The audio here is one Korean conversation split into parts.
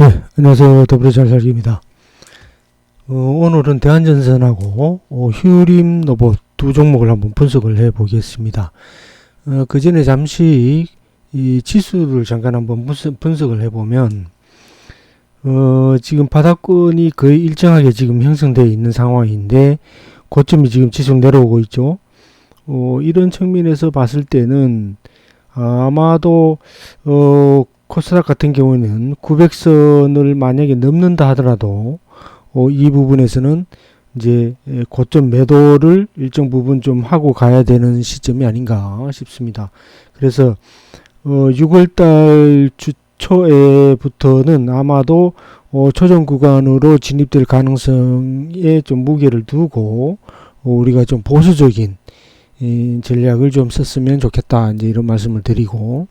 예, 안녕하세요. 더불어 잘 살기입니다. 어, 오늘은 대한전선하고 어, 휴림 로봇 두 종목을 한번 분석을 해 보겠습니다. 어, 그 전에 잠시 이 지수를 잠깐 한번 분석, 분석을 해 보면 어, 지금 바닥권이 거의 일정하게 지금 형성되어 있는 상황인데 고점이 지금 지속 내려오고 있죠. 어, 이런 측면에서 봤을 때는 아마도 어, 코스닥 같은 경우에는 900선을 만약에 넘는다 하더라도 어, 이 부분에서는 이제 예, 고점 매도를 일정 부분 좀 하고 가야 되는 시점이 아닌가 싶습니다. 그래서 어, 6월달 주 초에부터는 아마도 어, 초전 구간으로 진입될 가능성에 좀 무게를 두고 어, 우리가 좀 보수적인 이 전략을 좀 썼으면 좋겠다. 이제 이런 말씀을 드리고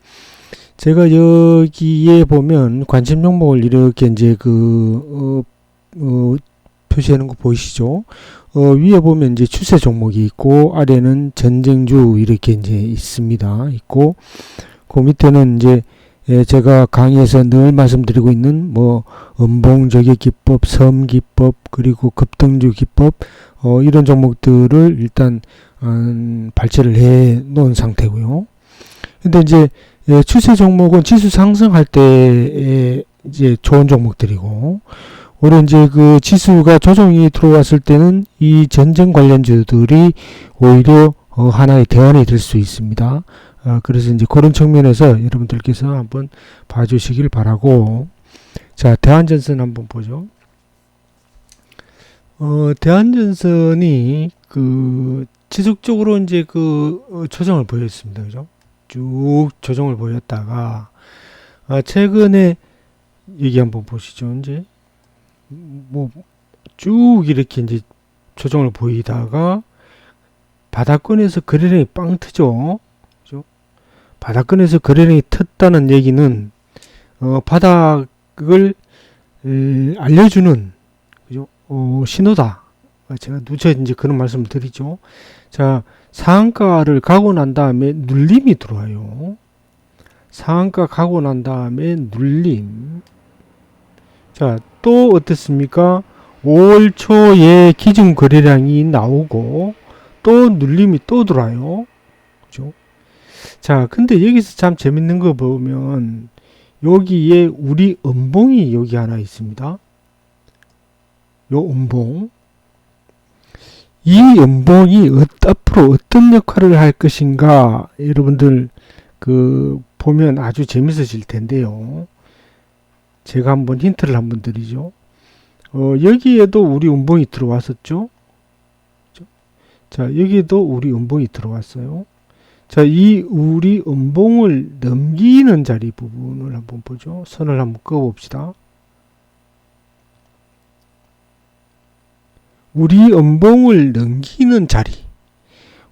제가 여기에 보면 관심 종목을 이렇게 이제 그, 어, 어, 표시하는 거 보이시죠? 어, 위에 보면 이제 추세 종목이 있고, 아래는 전쟁주 이렇게 이제 있습니다. 있고, 그 밑에는 이제 예, 제가 강의에서 늘 말씀드리고 있는 뭐, 음봉 저격 기법, 섬 기법, 그리고 급등주 기법, 어, 이런 종목들을 일단, 음, 발제를 해 놓은 상태고요. 근데 이제 예, 추세 종목은 지수 상승할 때에 이제 좋은 종목들이고 올해 이제 그 지수가 조정이 들어왔을 때는 이 전쟁 관련주들이 오히려 어, 하나의 대안이 될 수 있습니다. 어, 그래서 이제 그런 측면에서 여러분들께서 한번 봐주시길 바라고 자 대한전선 한번 보죠. 어, 대한전선이 그 지속적으로 이제 그 어, 조정을 보였습니다. 그죠? 쭉 조정을 보였다가 아, 최근에 여기 한번 보시죠. 이제 뭐 쭉 이렇게 이제 조정을 보이다가 바닥권에서 거래량이 빵 트죠. 그죠? 바닥권에서 거래량이 텄다는 얘기는 어, 바닥을 에, 알려주는 그죠? 어, 신호다. 제가 누차 이제 그런 말씀을 드리죠. 자, 상한가를 가고 난 다음에 눌림이 들어와요. 상한가 가고 난 다음에 눌림. 자, 또 어떻습니까? 5월 초에 기준 거래량이 나오고 또 눌림이 또 들어와요. 그죠? 자, 근데 여기서 참 재밌는 거 보면 여기에 우리 음봉이 여기 하나 있습니다. 요 음봉. 이 연봉이 어, 앞으로 어떤 역할을 할 것인가 여러분들 그 보면 아주 재밌으실 텐데요. 제가 한번 힌트를 한번 드리죠. 어, 여기에도 우리 운봉이 들어왔었죠. 자, 여기에도 우리 운봉이 들어왔어요. 자, 이 우리 음봉을 넘기는 자리 부분을 한번 보죠. 선을 한번 그어 봅시다. 우리 음봉을 넘기는 자리.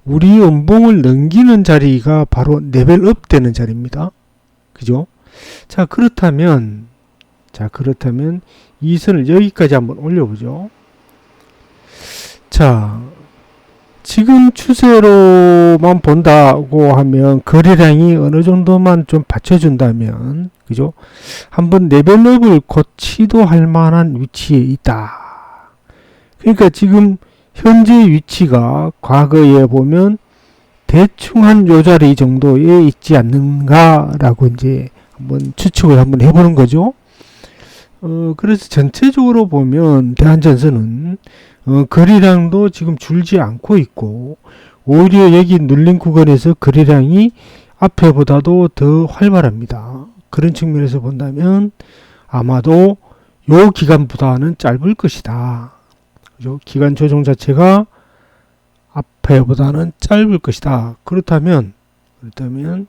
우리 음봉을 넘기는 자리가 바로 레벨업 되는 자리입니다. 그죠? 자, 그렇다면, 자, 그렇다면 이 선을 여기까지 한번 올려보죠. 자, 지금 추세로만 본다고 하면 거래량이 어느 정도만 좀 받쳐준다면, 그죠? 한번 레벨업을 곧 시도할 만한 위치에 있다. 그러니까 지금 현재 위치가 과거에 보면 대충 한 요 자리 정도에 있지 않는가라고 이제 한번 추측을 한번 해보는 거죠. 어, 그래서 전체적으로 보면 대한전선은 어, 거래량도 지금 줄지 않고 있고 오히려 여기 눌린 구간에서 거래량이 앞에보다도 더 활발합니다. 그런 측면에서 본다면 아마도 요 기간보다는 짧을 것이다. 그죠? 기간 조정 자체가 앞에보다는 짧을 것이다. 그렇다면 그렇다면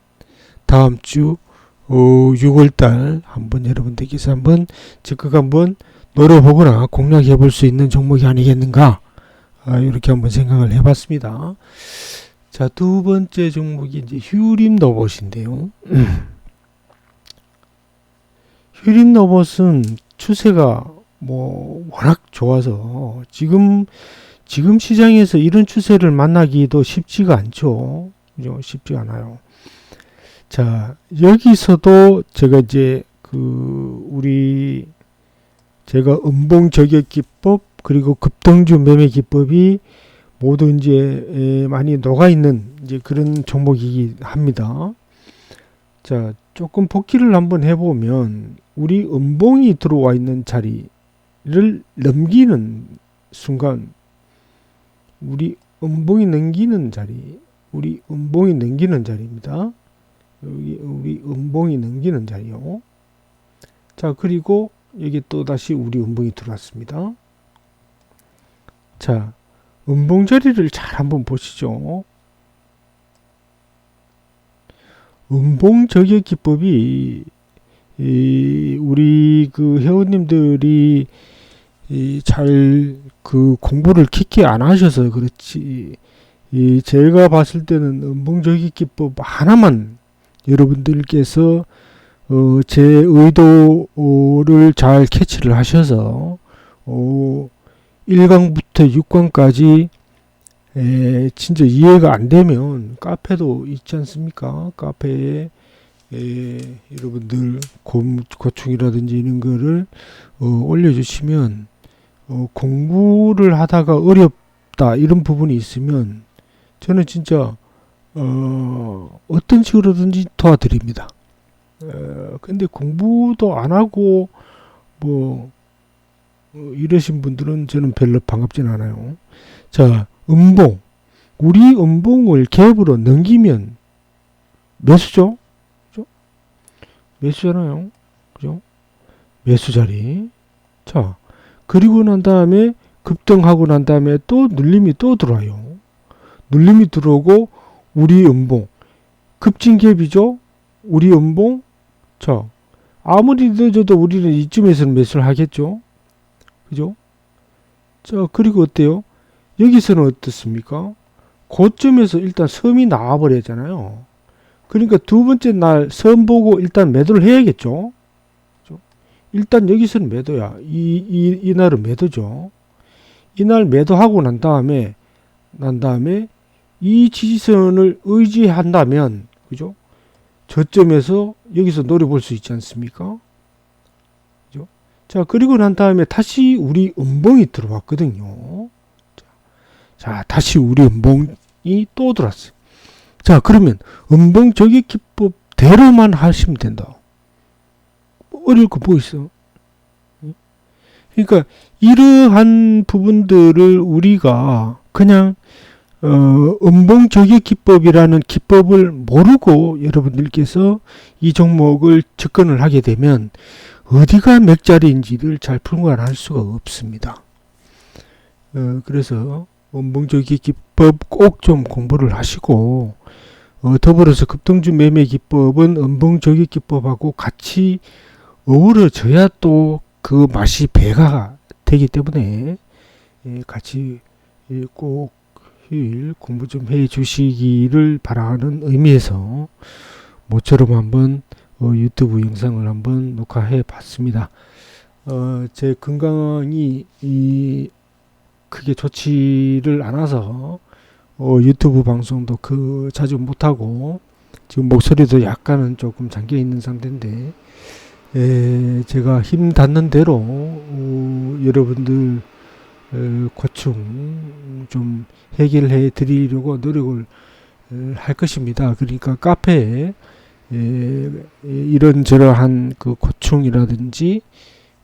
다음 주 어, 6월달 한번 여러분들께서 한번 적극 한번 노려보거나 공략해 볼 수 있는 종목이 아니겠는가 아, 이렇게 한번 생각을 해봤습니다. 자 두 번째 종목이 이제 휴림 로봇인데요. 휴림 로봇은 추세가 뭐 워낙 좋아서 지금 지금 시장에서 이런 추세를 만나기도 쉽지가 않죠. 쉽지 않아요. 자, 여기서도 제가 이제 그 우리 제가 음봉 저격 기법 그리고 급등주 매매 기법이 모두 이제 에, 많이 녹아 있는 이제 그런 종목이긴 합니다. 자, 조금 복기를 한번 해보면 우리 음봉이 들어와 있는 자리 를 넘기는 순간 우리 음봉이 넘기는 자리, 우리 음봉이 넘기는 자리입니다. 여기 우리 음봉이 넘기는 자리요. 자, 그리고 여기 또 다시 우리 음봉이 들어왔습니다. 자, 음봉 자리를 잘 한번 보시죠. 음봉 저격 기법이 이 우리 그 회원님들이 잘그 공부를 깊게 안 하셔서 그렇지. 이 제가 봤을 때는 음봉 저격 기법 하나만 여러분들께서 어, 제 의도를 잘 캐치를 하셔서 어, 1강부터 6강까지 에, 진짜 이해가 안 되면 카페도 있지 않습니까? 카페에 에, 여러분들 고, 고충이라든지 이런 거를 어, 올려주시면 어, 공부를 하다가 어렵다 이런 부분이 있으면 저는 진짜 어, 어떤 식으로든지 도와드립니다. 어, 근데 공부도 안 하고 뭐 어, 이러신 분들은 저는 별로 반갑진 않아요. 자, 음봉. 우리 음봉을 갭으로 넘기면 매수죠? 그죠? 매수잖아요. 그죠? 매수 자리. 자, 그리고 난 다음에 급등하고 난 다음에 또 눌림이 또 들어와요. 눌림이 들어오고 우리 음봉. 급진갭이죠? 우리 음봉. 자, 아무리 늦어도 우리는 이쯤에서는 매수를 하겠죠? 그죠? 자, 그리고 어때요? 여기서는 어떻습니까? 고점에서 일단 섬이 나와버렸잖아요. 그러니까 두 번째 날섬 보고 일단 매도를 해야겠죠? 일단 여기서는 매도야. 이, 이, 이날은 매도죠. 이날 매도하고 난 다음에, 난 다음에 이 지지선을 의지한다면, 그죠? 저점에서 여기서 노려볼 수 있지 않습니까? 그죠? 자, 그리고 난 다음에 다시 우리 음봉이 들어왔거든요. 자, 자 다시 우리 음봉이 또 들어왔어요. 자, 그러면 음봉 저기 기법대로만 하시면 된다. 어려울 거 뭐 있어? 그러니까 이러한 부분들을 우리가 그냥 어, 음봉 저격 기법이라는 기법을 모르고 여러분들께서 이 종목을 접근을 하게 되면 어디가 맥자리인지를 잘 분간할 수가 없습니다. 어, 그래서 음봉 저격 기법 꼭 좀 공부를 하시고 어, 더불어서 급등주 매매 기법은 음봉 저격 기법하고 같이 어우러져야 또 그 맛이 배가 되기 때문에 예, 같이 예, 꼭 휴일 공부 좀 해 주시기를 바라는 의미에서 모처럼 한번 어, 유튜브 영상을 한번 녹화해 봤습니다. 어, 제 건강이 이 크게 좋지를 않아서 어, 유튜브 방송도 그 자주 못하고 지금 목소리도 약간은 조금 잠겨 있는 상태인데 에, 제가 힘 닿는 대로 어, 여러분들 어, 고충 좀 해결해 드리려고 노력을 어, 할 것입니다. 그러니까 카페에 에, 이런저러한 그 고충이라든지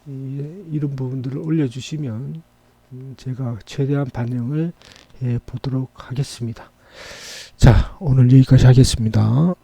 이, 이런 부분들을 올려주시면 음, 제가 최대한 반영을 해 보도록 하겠습니다. 자, 오늘 여기까지 하겠습니다.